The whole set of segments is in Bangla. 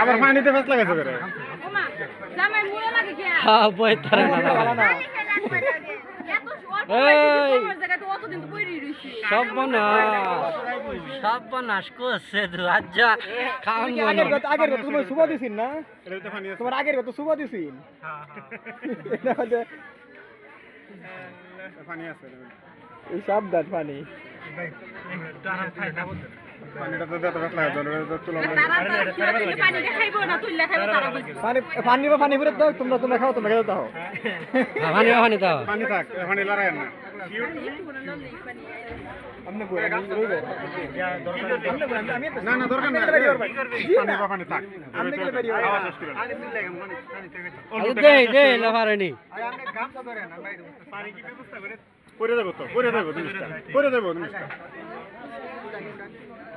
আবার পানিতে ফেস লাগাইছে কি হ্যাঁ বই তারা না। তো খাওয়ান আগের কথা আগের কথা তোমার শুভ দিছিন না? তোমার আগের কথা শুভ দিছিন পানি আছে এই সাবধান পানি। পানি পানি পানি ফেরত দাও তোমরা তোমরা খাও তোমরা খেতে দাও। পানি পানি দাও। পানি থাক পানি লড়াই না। না না দরকার পানি পানি থাক। করে? দেবো তো করে দেবো জিনিসটা। করে দেবো জিনিসটা।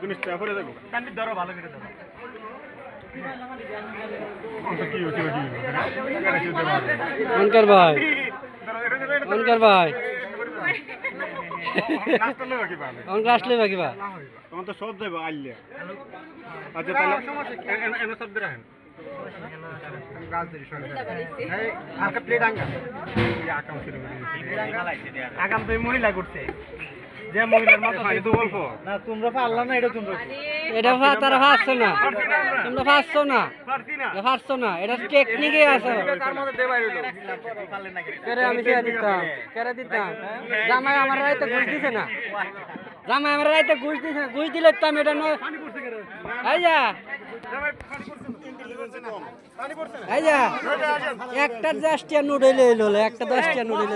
জিনিসটা করে দেবো ধরো ভালো করে ধরো। কি হচ্ছে কি অনকার ভাই। অনকার ভাই। অনকার আসলে বাকি বা তখন তো সব দেবো আইলে। আচ্ছা তাহলে এনে- এনে সব দিয়ে রাখেন। আগাম। তো মহিলা করছে। যে মহিলার মাথা তো অল্প না তোমরা পারলা না এটা তোমরা এটা তারা পারছ না। তোমরা পারছ না। এটা পারছ না। এটা টেকনিকে আছে। তার মধ্যে দেবাই রইল কেরে আমি কেরে দিতাম? কেরে দিতাম? জামাই আমার রাইতে ঘুষ দিছে না? জামাই আমার রাইতে ঘুষ দিছে। না ঘুষ দিলে তো আমি এটা নয় একটা দশটিয়া নুডল এলো একটা দশটিয়া নুডল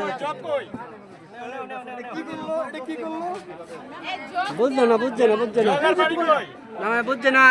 বুঝলো না বুঝছে না বুঝছে না না বুঝছে না